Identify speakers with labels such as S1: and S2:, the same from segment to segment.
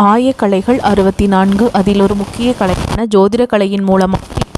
S1: ஆய கலைகள் அறுபத்தி நான்கு. அதில் ஒரு முக்கிய கலையான ஜோதிட கலையின் மூலமாக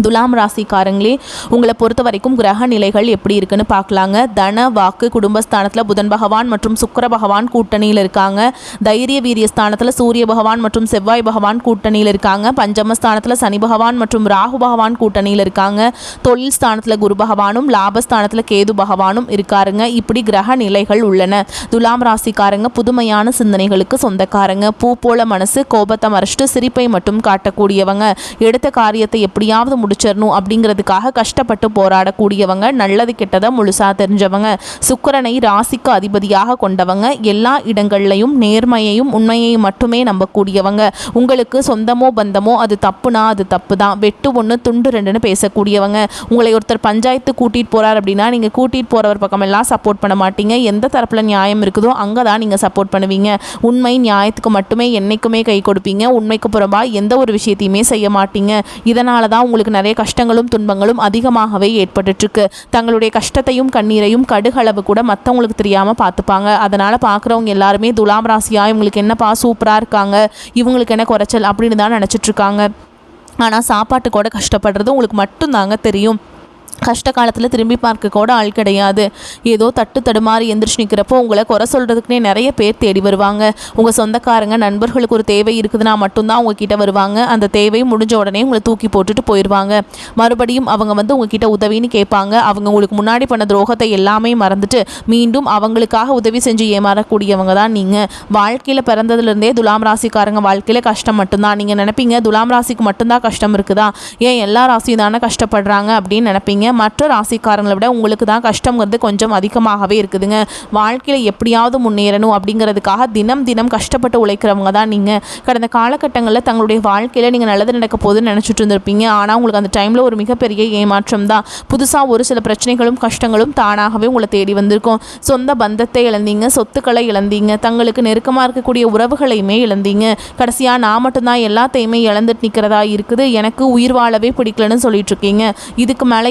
S1: துலாம் ராசிக்காரங்களே உங்களை பொறுத்த வரைக்கும் கிரக நிலைகள் எப்படி இருக்குன்னு பார்க்கலாங்க. தன வாக்கு குடும்பஸ்தானத்தில் புதன் பகவான் மற்றும் சுக்கர பகவான் கூட்டணியில் இருக்காங்க. தைரிய வீரிய ஸ்தானத்தில் சூரிய பகவான் மற்றும் செவ்வாய் பகவான் கூட்டணியில் இருக்காங்க. பஞ்சமஸ்தானத்தில் சனி பகவான் மற்றும் ராகு பகவான் கூட்டணியில் இருக்காங்க. தொழில் ஸ்தானத்தில் குரு பகவானும் லாபஸ்தானத்தில் கேது பகவானும் இருக்காருங்க. இப்படி கிரக நிலைகள் உள்ளன. துலாம் ராசிக்காரங்க புதுமையான சிந்தனைகளுக்கு சொந்தக்காரங்க. பூ போல மனசு கோபத்தை மறைச்சிட்டு சிரிப்பை மட்டும் காட்டக்கூடியவங்க. எடுத்த காரியத்தை எப்படியாவது முடிச்சிடணும் அப்படிங்கிறதுக்காக கஷ்டப்பட்டு போராடக்கூடியவங்க நல்லது கெட்டதை முழுசாக தெரிஞ்சவங்க சுக்கரனை ராசிக்கு அதிபதியாக கொண்டவங்க எல்லா இடங்கள்லையும் நேர்மையையும் உண்மையையும் மட்டுமே நம்பக்கூடியவங்க. உங்களுக்கு சொந்தமோ பந்தமோ அது தப்புனா அது தப்பு தான் வெட்டு ஒன்று துண்டு ரெண்டுன்னு பேசக்கூடியவங்க. உங்களை ஒருத்தர் பஞ்சாயத்து கூட்டிகிட்டு போகிறார் அப்படின்னா நீங்கள் கூட்டிகிட்டு போகிறவர் பக்கமெல்லாம் சப்போர்ட் பண்ண மாட்டீங்க. எந்த தரப்பில் நியாயம் இருக்குதோ அங்கே தான் நீங்கள் சப்போர்ட் பண்ணுவீங்க. உண்மை நியாயத்துக்கு மட்டுமே என்றைக்குமே கை கொடுப்பீங்க. உண்மைக்கு புறம்பா எந்த ஒரு விஷயத்தையுமே செய்ய மாட்டீங்க. இதனால தான் உங்களுக்கு நிறைய கஷ்டங்களும் துன்பங்களும் அதிகமாகவே ஏற்பட்டுட்ருக்கு. தங்களுடைய கஷ்டத்தையும் கண்ணீரையும் கடுகளவு கூட மற்றவங்களுக்கு தெரியாமல் பார்த்துப்பாங்க அதனால் பார்க்குறவங்க எல்லாருமே துலாம் ராசியாக இவங்களுக்கு என்னப்பா சூப்பராக இருக்காங்க இவங்களுக்கு என்ன குறைச்சல் அப்படின்னு தான் நினச்சிட்ருக்காங்க. ஆனால் சாப்பாட்டு கூட கஷ்டப்படுறது உங்களுக்கு மட்டும்தாங்க தெரியும். கஷ்ட காலத்தில் திரும்பி பார்க்க கூட ஆள் கிடையாது. ஏதோ தட்டு தடுமாறி எந்திரிச்சு நிற்கிறப்போ உங்களை குறை சொல்கிறதுக்குனே நிறைய பேர் தேடி வருவாங்க. உங்கள் சொந்தக்காரங்க நண்பர்களுக்கு ஒரு தேவை இருக்குதுன்னா மட்டும்தான் உங்ககிட்ட வருவாங்க. அந்த தேவை முடிஞ்ச உடனே உங்களை தூக்கி போட்டுட்டு போயிடுவாங்க மறுபடியும் அவங்க வந்து உங்ககிட்ட உதவின்னு கேட்பாங்க. அவங்க உங்களுக்கு முன்னாடி பண்ண துரோகத்தை எல்லாமே மறந்துட்டு மீண்டும் அவங்களுக்காக உதவி செஞ்சு ஏமாறக்கூடியவங்க தான் நீங்கள் வாழ்க்கையில் பிறந்ததுலேருந்தே துலாம் ராசிக்காரங்க வாழ்க்கையில் கஷ்டம் மட்டும்தான். நீங்கள் நினைப்பீங்க துலாம் ராசிக்கு மட்டும்தான் கஷ்டம் இருக்குதா? ஏன் எல்லா ராசியும் தானே கஷ்டப்படுறாங்க அப்படின்னு நினைப்பீங்க. மற்ற ராசிக்காரங்களை விட உங்களுக்கு தான் கஷ்டங்கிறது கொஞ்சம் அதிகமாகவே இருக்குதுங்க. வாழ்க்கையில் எப்படியாவது முன்னேறணும் அப்படிங்கிறதுக்காக தினம் தினம் கஷ்டப்பட்டு உழைக்கிறவங்க தான் நீங்கள் கடந்த காலகட்டங்களில் தங்களுடைய வாழ்க்கையில் நீங்கள் நல்லது நடக்க போதுன்னு நினச்சிட்டு இருந்திருப்பீங்க. ஆனால் உங்களுக்கு அந்த டைமில் ஒரு மிகப்பெரிய ஏமாற்றம் தான். புதுசாக ஒரு சில பிரச்சனைகளும் கஷ்டங்களும் தானாகவே உங்களை தேடி வந்திருக்கும். சொந்த பந்தத்தை இழந்தீங்க சொத்துக்களை இழந்தீங்க தங்களுக்கு நெருக்கமாக இருக்கக்கூடிய உறவுகளையுமே இழந்தீங்க. கடைசியாக நான் மட்டும்தான் எல்லாத்தையுமே இழந்துட்டு நிற்கிறதா இருக்குது. எனக்கு உயிர் வாழவே பிடிக்கலன்னு சொல்லிட்டு இருக்கீங்க. இதுக்கு மேலே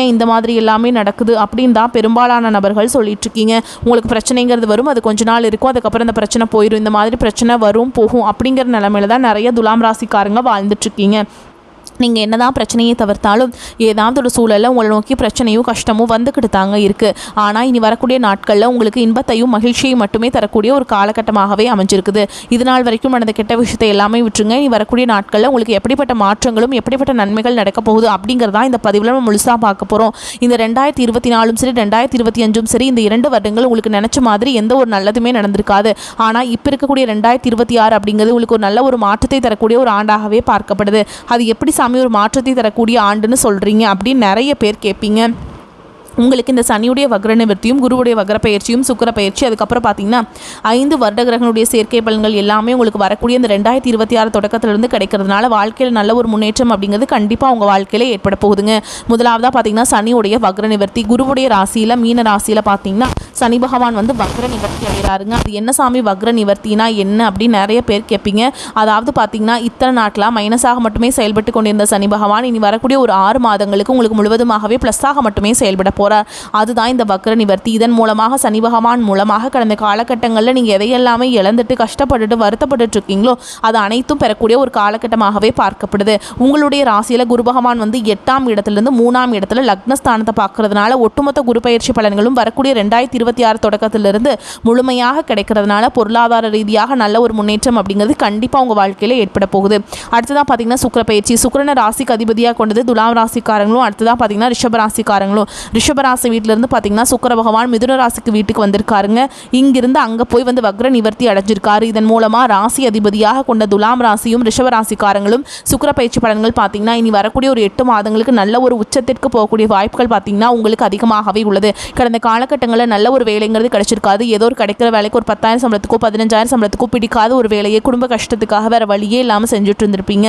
S1: ஏன் இந்த மாதிரி எல்லாமே நடக்குது அப்படின்னு தான் பெரும்பாலான நபர்கள் சொல்லிட்டு இருக்கீங்க உங்களுக்கு பிரச்சனைங்கிறது வரும் அது கொஞ்ச நாள் இருக்கும் அதுக்கப்புறம் இந்த பிரச்சனை போயிடும் இந்த மாதிரி பிரச்சனை வரும் போகும் அப்படிங்கிற நிலமையில தான் நிறைய துலாம் ராசிக்காரங்க வாழ்ந்துட்டு நீங்கள் நீங்கள் என்னதான் பிரச்சனையை தவிர்த்தாலும் ஏதாவது ஒரு சூழலில் உங்களை நோக்கி பிரச்சனையும் கஷ்டமும் வந்துக்கிட்டு தாங்க இருக்குது ஆனால் இனி வரக்கூடிய நாட்களில் உங்களுக்கு இன்பத்தையும் மகிழ்ச்சியையும் மட்டுமே தரக்கூடிய ஒரு காலகட்டமாகவே அமைஞ்சிருக்குது. இது நாள் வரைக்கும் நடந்த கெட்ட விஷயத்தை எல்லாமே விட்டுருங்க. இனி வரக்கூடிய நாட்களில் உங்களுக்கு எப்படிப்பட்ட மாற்றங்களும் எப்படிப்பட்ட நன்மைகள் நடக்க போகுது அப்படிங்கிறதா இந்த பதிவில் நம்ம முழுசாக பார்க்க போகிறோம் இந்த ரெண்டாயிரத்தி இருபத்தி நாலும் சரி ரெண்டாயிரத்தி இருபத்தி அஞ்சும் சரி இந்த இரண்டு வருடங்கள் உங்களுக்கு நினச்ச மாதிரி எந்த ஒரு நல்லதுமே நடந்திருக்காது. ஆனால் இப்போ இருக்கக்கூடிய ரெண்டாயிரத்தி இருபத்தி ஆறு அப்படிங்கிறது உங்களுக்கு ஒரு நல்ல ஒரு மாற்றத்தை தரக்கூடிய ஒரு ஆண்டாகவே பார்க்கப்படுது. அது எப்படி சாமி ஒரு மாற்றத்தை தரக்கூடிய ஆண்டுன்னு சொல்கிறீங்க அப்படின்னு நிறைய பேர் கேட்பீங்க. உங்களுக்கு இந்த சனியுடைய வக்ர நிவர்த்தியும் குருவுடைய வக்ர பயிற்சியும் சுக்கர பயிற்சி அதுக்கப்புறம் பார்த்தீங்கன்னா ஐந்து வருட கிரகங்களுடைய சேர்க்கை பலன்கள் எல்லாமே உங்களுக்கு வரக்கூடிய இந்த ரெண்டாயிரத்தி இருபத்தி ஆறு தொடக்கத்திலிருந்து கிடைக்கிறதுனால வாழ்க்கையில் நல்ல ஒரு முன்னேற்றம் அப்படிங்கிறது கண்டிப்பாக உங்கள் வாழ்க்கையில் ஏற்பட போகுதுங்க. முதலாவதாக பார்த்தீங்கன்னா சனியுடைய வக்ர நிவர்த்தி குருவுடைய ராசியில் மீன ராசியில் பார்த்தீங்கன்னா சனி பகவான் வந்து வக்ர நிவர்த்தி அடைகிறாருங்க. அது என்ன சாமி வக்ர நிவர்த்தினா என்ன அப்படின்னு நிறைய பேர் கேட்பீங்க. அதாவது பார்த்தீங்கன்னா இத்தனை நாட்டில் மைனஸாக மட்டுமே செயல்பட்டு கொண்டிருந்த சனி பகவான் இனி வரக்கூடிய ஒரு ஆறு மாதங்களுக்கு உங்களுக்கு முழுவதுமாகவே ப்ளஸ்ஸாக மட்டுமே செயல்பட போகிறார் அதுதான் இந்த வக்கர நிவர்த்தி. இதன் மூலமாக சனி பகவான் மூலமாக கடந்த காலகட்டங்களில் நீங்கள் எதையெல்லாமே இழந்துட்டு கஷ்டப்பட்டுட்டு வருத்தப்பட்டுட்டு இருக்கீங்களோ அது அனைத்தும் பெறக்கூடிய ஒரு காலகட்டமாகவே பார்க்கப்படுது. உங்களுடைய ராசியில் குரு பகவான் வந்து எட்டாம் இடத்துலேருந்து மூணாம் இடத்துல லக்னஸ்தானத்தை பார்க்கறதுனால ஒட்டுமொத்த குரு பயிற்சி பலன்களும் வரக்கூடிய ரெண்டாயிரத்தி இருபத்தி ஆறு தொடக்கத்திலிருந்து முழுமையாக கிடைக்கிறதுனால பொருளாதார ரீதியாக நல்ல ஒரு முன்னேற்றம் அப்படிங்கிறது கண்டிப்பாக உங்கள் வாழ்க்கையில் ஏற்பட போகுது. அடுத்ததாக பார்த்தீங்கன்னா சுக்கர பயிற்சி. சுக்கரனை ராசிக்கு அதிபதியாக கொண்டது துலாம் ராசிக்காரங்களும் அடுத்ததாக பார்த்தீங்கன்னா ரிஷப ராசிக்காரங்களும். ரிஷப ரிஷபராசி வீட்டிலேருந்து பார்த்தீங்கன்னா சுக்கர பகவான் மிதுன ராசிக்கு வீட்டுக்கு வந்திருக்காருங்க. இங்கிருந்து அங்கே போய் வந்து வக்ர நிவர்த்தி அடைஞ்சிருக்காரு. இதன் மூலமாக ராசி அதிபதியாக கொண்ட துலாம் ராசியும் ரிஷபராசிக்காரங்களும் ராசிக்காரங்களும் பயிற்சி பலன்கள் பார்த்தீங்கன்னா இனி வரக்கூடிய ஒரு எட்டு மாதங்களுக்கு நல்ல ஒரு உச்சத்திற்கு போகக்கூடிய வாய்ப்புகள் பார்த்தீங்கன்னா உங்களுக்கு அதிகமாகவே உள்ளது. கடந்த காலகட்டங்களில் நல்ல ஒரு வேலைங்கிறது கிடைச்சிருக்காது. ஏதோ ஒரு கிடைக்கிற வேலைக்கு ஒரு பத்தாயிரம் சம்பளத்துக்கோ பதினஞ்சாயிரம் சம்பளத்துக்கோ பிடிக்காத ஒரு வேலையை குடும்ப கஷ்டத்துக்காக வேறு வழியே இல்லாமல் செஞ்சுட்டு இருந்திருப்பீங்க.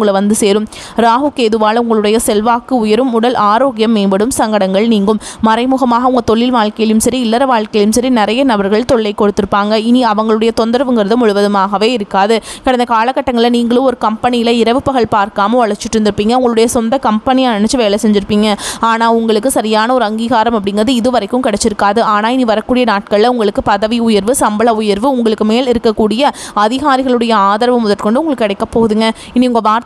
S1: உங்களை வந்து சேரும். ராகு கேதுவால் உங்களுடைய செல்வாக்கு உயரும் உடல் ஆரோக்கியம் மேம்படும் சங்கடங்கள் நீங்கும். மறைமுகமாக உங்கள் தொழில் வாழ்க்கையிலும் சரி இல்லற வாழ்க்கையிலும் சரி நிறைய நபர்கள் தொல்லை கொடுத்துருப்பாங்க. இனி அவங்களுடைய தொந்தரவுங்கிறது முழுவதுமாகவே இருக்காது. கடந்த காலகட்டங்களில் நீங்களும் ஒரு கம்பெனியில் இரவு பகல் பார்க்காம உழைச்சிட்டு இருந்திருப்பீங்க. உங்களுடைய சொந்த கம்பெனியாக நினச்சி வேலை செஞ்சுருப்பீங்க. ஆனால் உங்களுக்கு சரியான ஒரு அங்கீகாரம் அப்படிங்கிறது இது வரைக்கும் கிடைச்சிருக்காது. ஆனால் இனி வரக்கூடிய நாட்களில் உங்களுக்கு பதவி உயர்வு சம்பள உயர்வு உங்களுக்கு மேல் இருக்கக்கூடிய அதிகாரிகளுடைய ஆதரவு முதற்கொண்டு உங்களுக்கு கிடைக்க போகுதுங்க. இனி உங்கள்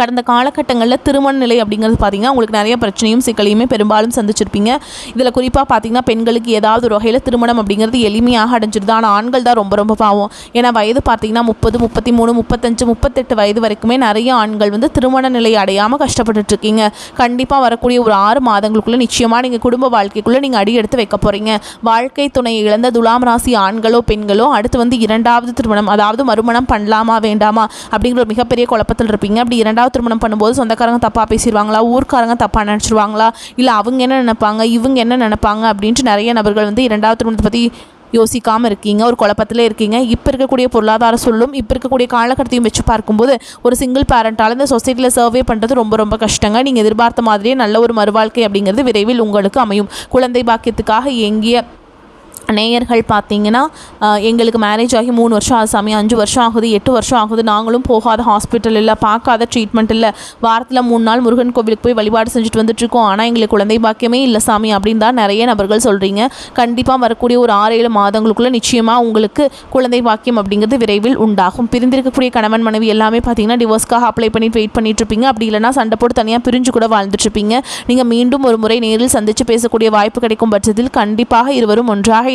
S1: கடந்த காலகட்டங்களில் திருமண நிலை அப்படிங்கிறது பார்த்தீங்கன்னா உங்களுக்கு நிறைய பிரச்சனையும் சிக்கலையுமே பெரும்பாலும் சந்திச்சிருப்பீங்க. இதில் குறிப்பாக பார்த்தீங்கன்னா பெண்களுக்கு ஏதாவது ஒரு வகையில் திருமணம் அப்படிங்கிறது எளிமையாக அடைஞ்சிருது. ஆனால் ஆண்கள் தான் ரொம்ப ரொம்ப பாவம். ஏன்னா வயது பார்த்தீங்கன்னா முப்பது முப்பத்தி மூணு முப்பத்தஞ்சு முப்பத்தெட்டு வயது வரைக்குமே நிறைய ஆண்கள் வந்து திருமண நிலை அடையாமல் கஷ்டப்பட்டுட்ருக்கீங்க கண்டிப்பாக வரக்கூடிய ஒரு ஆறு மாதங்களுக்குள்ளே நிச்சயமாக நீங்கள் குடும்ப வாழ்க்கைக்குள்ளே நீங்கள் அடி எடுத்து வைக்க போகிறீங்க வாழ்க்கை துணையை இழந்த துலாம் ராசி ஆண்களோ பெண்களோ அடுத்து வந்து இரண்டாவது திருமணம் அதாவது மறுமணம் பண்ணலாமா வேண்டாமா அப்படிங்கிற ஒரு மிகப்பெரிய குழப்பத்தில் இருப்பீங்க. அப்படி இரண்டாவது திருமணம் பண்ணும்போது சொந்தக்காரங்க தப்பாக பேசிடுவாங்களா ஊர்க்காரங்க தப்பாக நினச்சிருவாங்களா? இல்லை அவங்க என்ன நினைப்பாங்க? இவங்க என்ன நினைப்பாங்க? அப்படின்ட்டு நிறைய நபர்கள் வந்து இரண்டாவது திருமணத்தை பற்றி யோசிக்காமல் இருக்கீங்க. ஒரு குழப்பத்தில் இருக்கீங்க. இப்போ இருக்கக்கூடிய பொருளாதார சொல்லும் இப்போ இருக்கக்கூடிய காலகட்டத்தையும் வச்சு பார்க்கும்போது ஒரு சிங்கிள் பேரண்ட்டால் இந்த சொசைட்டியில் சர்வே பண்ணுறது ரொம்ப ரொம்ப கஷ்டங்க. நீங்கள் எதிர்பார்த்த மாதிரியே நல்ல ஒரு மறுவாழ்க்கை அப்படிங்கிறது விரைவில் உங்களுக்கு அமையும். குழந்தை பாக்கியத்துக்காக எங்கே நேயர்கள் பார்த்தீங்கன்னா எங்களுக்கு மேரேஜ் ஆகி மூணு வருஷம் ஆகுது சாமி அஞ்சு வருஷம் ஆகுது எட்டு வருஷம் ஆகுது. நாங்களும் போகாத ஹாஸ்பிட்டல் இல்லை பார்க்காத ட்ரீட்மெண்ட் இல்லை. வாரத்தில் மூணு நாள் முருகன் கோவிலுக்கு போய் வழிபாடு செஞ்சுட்டு வந்துட்டுருக்கோம். ஆனால் எங்களுக்கு குழந்தை பாக்கியமே இல்லை சாமி அப்படின்னு தான் நிறைய நபர்கள் சொல்கிறீங்க கண்டிப்பாக வரக்கூடிய ஒரு ஆறு ஏழு மாதங்களுக்குள்ளே நிச்சயமாக உங்களுக்கு குழந்தை பாக்கியம் அப்படிங்கிறது விரைவில் உண்டாகும். பிரிந்திருக்கக்கூடிய கணவன் மனைவி எல்லாமே பார்த்தீங்கன்னா டிவோர்ஸ்க்காக அப்ளை பண்ணிட்டு வெயிட் பண்ணிட்டு இருப்பீங்க அப்படி இல்லைனா சண்டை போட்டு தனியாக பிரிஞ்சு கூட வாழ்ந்துட்டு இருப்பீங்க நீங்கள் மீண்டும் ஒரு முறை நேரில் சந்தித்து பேசக்கூடிய வாய்ப்பு கிடைக்கும் பட்சத்தில் கண்டிப்பாக இருவரும் ஒன்றாக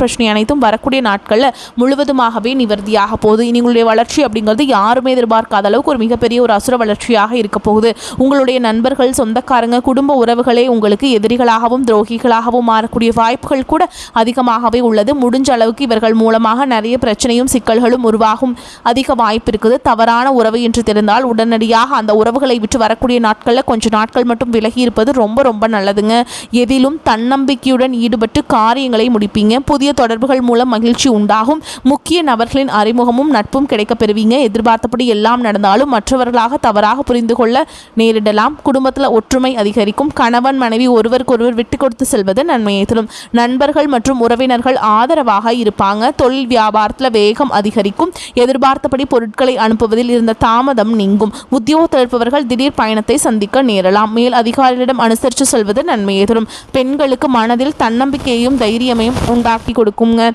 S1: பிரச்சனை அனைத்தும் வரக்கூடிய நாட்களில் முழுவதுமாகவே நிவர்த்தியாக போகுது. இனி உங்களுடைய வளர்ச்சி அப்படிங்கிறது யாருமே எதிர்பார்க்காத அளவுக்கு ஒரு மிகப்பெரிய ஒரு அசுர வளர்ச்சியாக இருக்க போகுது. உங்களுடைய நண்பர்கள் சொந்தக்காரங்க குடும்ப உறவுகளே உங்களுக்கு எதிரிகளாகவும் துரோகிகளாகவும் மாறக்கூடிய வாய்ப்புகள் கூட அதிகமாகவே உள்ளது. முடிஞ்ச அளவுக்கு இவர்கள் மூலமாக நிறைய பிரச்சனையும் சிக்கல்களும் உருவாகும் அதிக வாய்ப்பு இருக்குது. தவறான உறவு என்று தெரிந்தால் உடனடியாக அந்த உறவுகளை விட்டு வரக்கூடிய நாட்களில் கொஞ்சம் நாட்கள் மட்டும் விலகி இருப்பது ரொம்ப ரொம்ப நல்லதுங்க. எதிலும் தன்னம்பிக்கையுடன் ஈடுபட்டு காரியங்களை முடிப்பீங்க. புதிய தொடர்புகள் மூலம் மகிழ்ச்சி உண்டாகும். முக்கிய நபர்களின் அறிமுகமும் நட்பும் கிடைக்கப் பெறுவீங்க எதிர்பார்த்தபடி எல்லாம் நடந்தாலும் மற்றவர்களாக தவறாக புரிந்து கொள்ள நேரிடலாம். குடும்பத்தில் ஒற்றுமை அதிகரிக்கும். கணவன் மனைவி ஒருவருக்கொருவர் விட்டு கொடுத்து செல்வது நன்மையை தரும். நண்பர்கள் மற்றும் உறவினர்கள் ஆதரவாக இருப்பாங்க. தொழில் வியாபாரத்தில் வேகம் அதிகரிக்கும். எதிர்பார்த்தபடி பொருட்களை அனுப்புவதில் இருந்த தாமதம் நீங்கும். உத்தியோகத்தில் இருப்பவர்கள் திடீர் பயணத்தை சந்திக்க நேரலாம். மேல் அதிகாரிகளிடம் அனுசரித்து செல்வது நன்மையை தரும். பெண்களுக்கு மனதில் தன்னம்பிக்கையையும் தைரியமையும் உண்டாக்கி கொடுக்குங்க.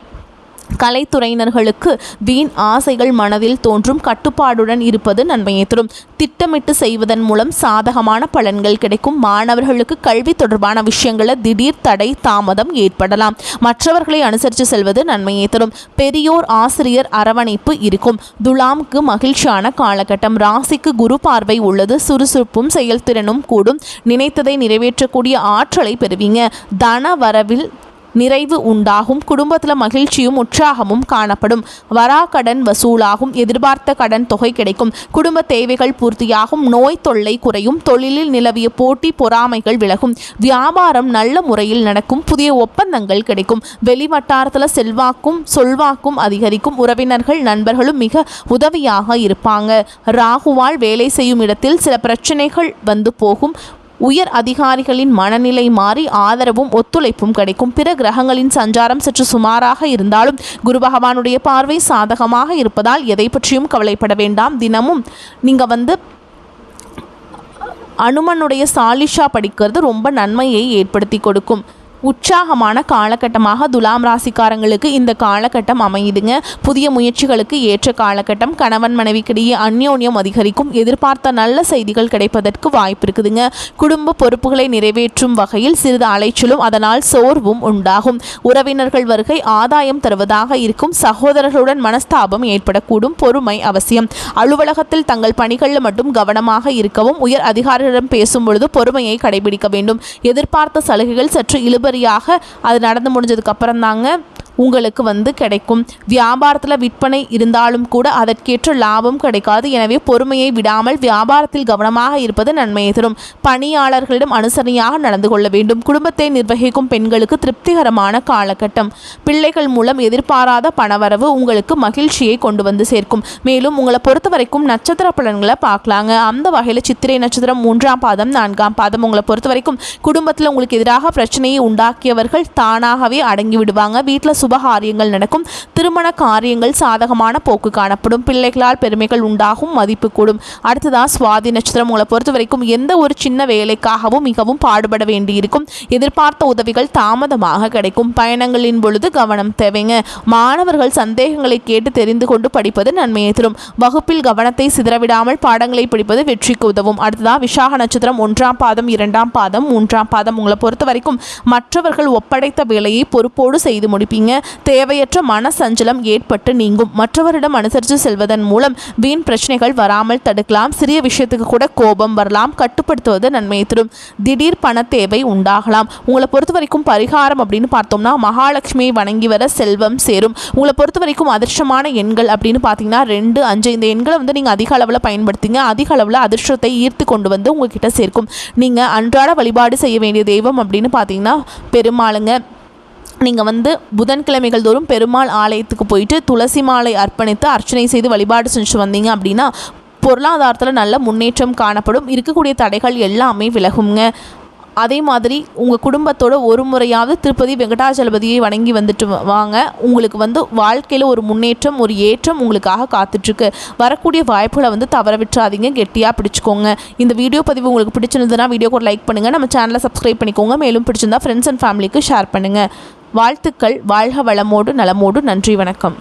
S1: கலைத்துறையினர்களுக்கு வீண் ஆசைகள் மனதில் தோன்றும் கட்டுப்பாடுடன் இருப்பது நன்மையை தரும் திட்டமிட்டு செய்வதன் மூலம் சாதகமான பலன்கள் கிடைக்கும். மாணவர்களுக்கு கல்வி தொடர்பான விஷயங்களில் திடீர் தடை தாமதம் ஏற்படலாம். மற்றவர்களை அனுசரித்து செல்வது நன்மையை தரும் பெரியோர் ஆசிரியர் அரவணைப்பு இருக்கும். துலாம்க்கு மகிழ்ச்சியான காலகட்டம். ராசிக்கு குரு பார்வை உள்ளது. சுறுசுறுப்பும் செயல்திறனும் கூடும். நினைத்ததை நிறைவேற்றக்கூடிய ஆற்றலை பெறுவீங்க. தன வரவில் நிறைவு உண்டாகும். குடும்பத்தில் மகிழ்ச்சியும் உற்சாகமும் காணப்படும். வரா கடன் வசூலாகும். எதிர்பார்த்த கடன் தொகை கிடைக்கும். குடும்ப தேவைகள் பூர்த்தியாகும். நோய் தொல்லை குறையும். தொழிலில் நிலவிய போட்டி பொறாமைகள் விலகும். வியாபாரம் நல்ல முறையில் நடக்கும். புதிய ஒப்பந்தங்கள் கிடைக்கும். வெளிவட்டாரத்தில் செல்வாக்கும் சொல்வாக்கும் அதிகரிக்கும். உறவினர்கள் நண்பர்களும் மிக உதவியாக இருப்பாங்க. ராகுவால் வேலை செய்யும் இடத்தில் சில பிரச்சனைகள் வந்து போகும். உயர் அதிகாரிகளின் மனநிலை மாறி ஆதரவும் ஒத்துழைப்பும் கிடைக்கும். பிற கிரகங்களின் சஞ்சாரம் சற்று சுமாராக இருந்தாலும் குரு பகவானுடைய பார்வை சாதகமாக இருப்பதால் எதை பற்றியும் கவலைப்பட வேண்டாம். தினமும் நீங்கள் வந்து அனுமனுடைய சாலிஷா படிக்கிறது ரொம்ப நன்மையை ஏற்படுத்தி கொடுக்கும். உற்சாகமான காலகட்டமாக துலாம் ராசிக்காரங்களுக்கு இந்த காலகட்டம் அமையுதுங்க. புதிய முயற்சிகளுக்கு ஏற்ற காலகட்டம். கணவன் மனைவிக்கிடையே அந்யோன்யம் அதிகரிக்கும். எதிர்பார்த்த நல்ல செய்திகள் கிடைப்பதற்கு வாய்ப்பு இருக்குதுங்க. குடும்ப பொறுப்புகளை நிறைவேற்றும் வகையில் சிறிது அலைச்சலும் அதனால் சோர்வும் உண்டாகும். உறவினர்கள் வருகை ஆதாயம் தருவதாக இருக்கும். சகோதரர்களுடன் மனஸ்தாபம் ஏற்படக்கூடும். பொறுமை அவசியம். அலுவலகத்தில் தங்கள் பணிகளில் மட்டும் கவனமாக இருக்கவும் உயர் அதிகாரிகளிடம் பேசும் பொழுது பொறுமையை கடைபிடிக்க வேண்டும். எதிர்பார்த்த சலுகைகள் சற்று இழுபறியாக அது நடந்து முடிஞ்சதுக்கு அப்புறம் தாங்க உங்களுக்கு வந்து கிடைக்கும். வியாபாரத்தில் விற்பனை இருந்தாலும் கூட அதற்கேற்ற லாபம் கிடைக்காது. எனவே பொறுமையை விடாமல் வியாபாரத்தில் கவனமாக இருப்பது நன்மையை தரும். பணியாளர்களிடம் அனுசரணையாக நடந்து கொள்ள வேண்டும். குடும்பத்தை நிர்வகிக்கும் பெண்களுக்கு திருப்திகரமான காலகட்டம். பிள்ளைகள் மூலம் எதிர்பாராத பணவரவு உங்களுக்கு மகிழ்ச்சியை கொண்டு வந்து சேர்க்கும். மேலும் உங்களை பொறுத்த வரைக்கும் நட்சத்திர பலன்களை பார்க்கலாங்க. அந்த வகையில் சித்திரை நட்சத்திரம் மூன்றாம் பாதம் நான்காம் பாதம் உங்களை பொறுத்த வரைக்கும் குடும்பத்தில் உங்களுக்கு எதிராக பிரச்சனையை உண்டாக்கியவர்கள் தானாகவே அடங்கி விடுவாங்க. வீட்டில் சுபகாரியங்கள் நடக்கும். திருமண காரியங்கள் சாதகமான போக்கு காணப்படும். பிள்ளைகளால் பெருமைகள் உண்டாகும் மதிப்பு கூடும். அடுத்ததா சுவாதி நட்சத்திரம். உங்களை பொறுத்த வரைக்கும் எந்த ஒரு சின்ன வேலைக்காகவும் மிகவும் பாடுபட வேண்டியிருக்கும். எதிர்பார்த்த உதவிகள் தாமதமாக கிடைக்கும். பயணங்களின் பொழுது கவனம் தேவைங்க. மாணவர்கள் சந்தேகங்களை கேட்டு தெரிந்து கொண்டு படிப்பது நன்மையை தரும். வகுப்பில் கவனத்தை சிதறவிடாமல் பாடங்களை படிப்பது வெற்றிக்கு உதவும். அடுத்ததா விசாக நட்சத்திரம். ஒன்றாம் பாதம் இரண்டாம் பாதம் மூன்றாம் பாதம். உங்களை பொறுத்த வரைக்கும் மற்றவர்கள் ஒப்படைத்த வேலையை பொறுப்போடு செய்து முடிப்பீங்க. தேவையற்ற மன சஞ்சலம் ஏற்பட்டு நீங்கும். மற்றவரிடம் அனுசரித்து செல்வதன் மூலம் வீண் பிரச்சனைகள் வராமல் தடுக்கலாம். சிறிய விஷயத்துக்கு கூட கோபம் வரலாம். கட்டுப்படுத்துவது நன்மையை தரும். திடீர் பண தேவை உண்டாகலாம். உங்களை பொறுத்த வரைக்கும் பரிகாரம் அப்படின்னு பார்த்தோம்னா மகாலட்சுமியை வணங்கி வர செல்வம் சேரும். உங்களை பொறுத்த வரைக்கும் அதிர்ஷ்டமான எண்கள் அப்படின்னு பார்த்தீங்கன்னா ரெண்டு அஞ்சு இந்த எண்களை வந்து நீங்கள் அதிக அளவில் பயன்படுத்திங்க. அதிக அளவில் அதிர்ஷ்டத்தை ஈர்த்து கொண்டு வந்து உங்ககிட்ட சேர்க்கும். நீங்கள் அன்றாட வழிபாடு செய்ய வேண்டிய தெய்வம் அப்படின்னு பார்த்தீங்கன்னா பெருமாளுங்க. நீங்கள் வந்து புதன்கிழமைகள் தோறும் பெருமாள் ஆலயத்துக்கு போயிட்டு துளசி மாலை அர்ப்பணித்து அர்ச்சனை செய்து வழிபாடு செஞ்சு வந்தீங்க அப்படின்னா பொருளாதாரத்தில் நல்ல முன்னேற்றம் காணப்படும். இருக்கக்கூடிய தடைகள் எல்லாமே விலகுங்க. அதே மாதிரி உங்கள் குடும்பத்தோட ஒரு முறையாவது திருப்பதி வெங்கடாஜலபதியை வணங்கி வந்துட்டு வாங்க. உங்களுக்கு வந்து வாழ்க்கையில் ஒரு முன்னேற்றம் ஒரு ஏற்றம் உங்களுக்காக காத்துட்ருக்கு. வரக்கூடிய வாய்ப்புகளை வந்து தவற விட்டுறாதீங்க. கெட்டியாக பிடிச்சிக்கோங்க. இந்த வீடியோ பதிவு உங்களுக்கு பிடிச்சிருந்ததுன்னா வீடியோக்கு ஒரு லைக் பண்ணுங்கள் நம்ம சேனலை சப்ஸ்கிரைப் பண்ணிக்கோங்க. மேலும் பிடிச்சிருந்தா ஃப்ரெண்ட்ஸ் அண்ட் ஃபேமிலிக்கு ஷேர் பண்ணுங்கள் வாழ்த்துக்கள் வாழ்க வளமோடு நலமோடு நன்றி வணக்கம்.